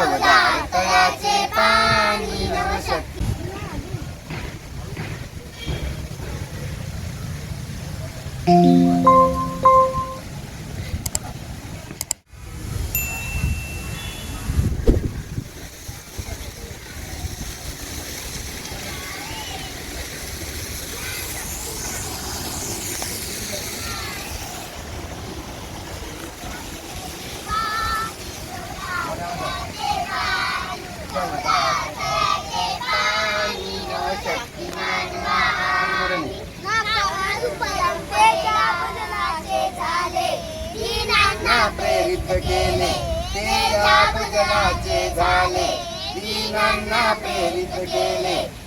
over there. प्रेरित केले. ते जलाचे झाले. दीनांना प्रेरित केले.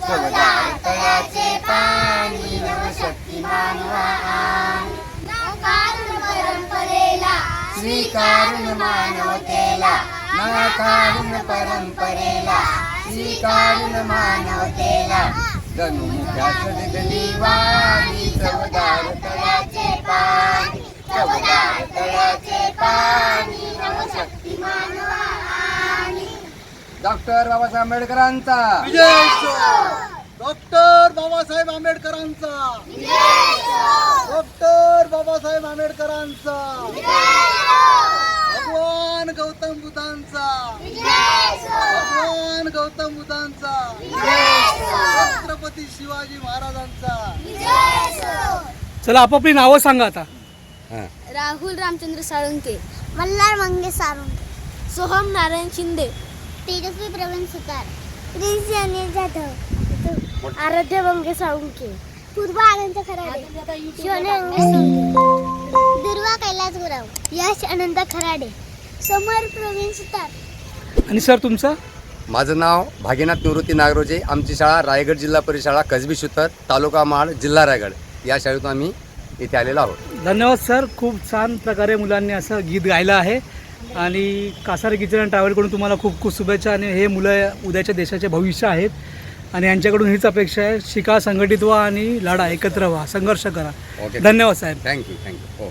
चवदार तळ्याचे पाणी नवशक्ती मानवा परंपरेला स्वीकारून मानवतेला. नाकारून परंपरेला स्वीकारून मानवतेला. जणू मुख्याच दिगली वाणी चवदार तळ्याचे पाणी चवदार तळ्याचे पाणी नवशक्ती मानवा डॉक्टर बाबासाहेब आंबेडकरांचा. डॉक्टर बाबासाहेब आंबेडकरांचा. डॉक्टर बाबासाहेब आंबेडकरांचा. भगवान गौतम बुद्धांचा. भगवान गौतम बुद्धांचा. छत्रपती शिवाजी महाराजांचा. चला आपापली नावं सांगा आता. राहुल रामचंद्र साळुंके मल्हार मंगे साळुंके सोहम नारायण शिंदे तेजस्वी प्रवीण सुतार प्रिन्स अनिल जाधव आराध्य मंगे साळुंके पूर्वा आनंद खराडे शिवने मंगे साळुंके दुर्वा कैलास गुराव यश अनंत खराडे समर प्रवीण सुतार. आणि सर तुमचं? माझं नाव भागीनाथ निवृत्ती नागरोजे. आमची शाळा रायगड जिल्हा परिषद शाळा कसबी शुतर तालुका महाड जिल्हा रायगड. या शाळेतून आम्ही इथे आलेलो आहोत. धन्यवाद सर. खूप छान प्रकारे मुलांनी असं गीत गायलं आहे. आणि कासार किचन अँड ट्रॅव्हलकडून तुम्हाला खूप खूप शुभेच्छा. आणि हे मुलं उद्याच्या देशाचे भविष्य आहेत. आणि यांच्याकडून हीच अपेक्षा आहे. शिका संघटित व्हा आणि लढा एकत्र व्हा. संघर्ष करा. ओके धन्यवाद साहेब. थँक्यू थँक्यू हो.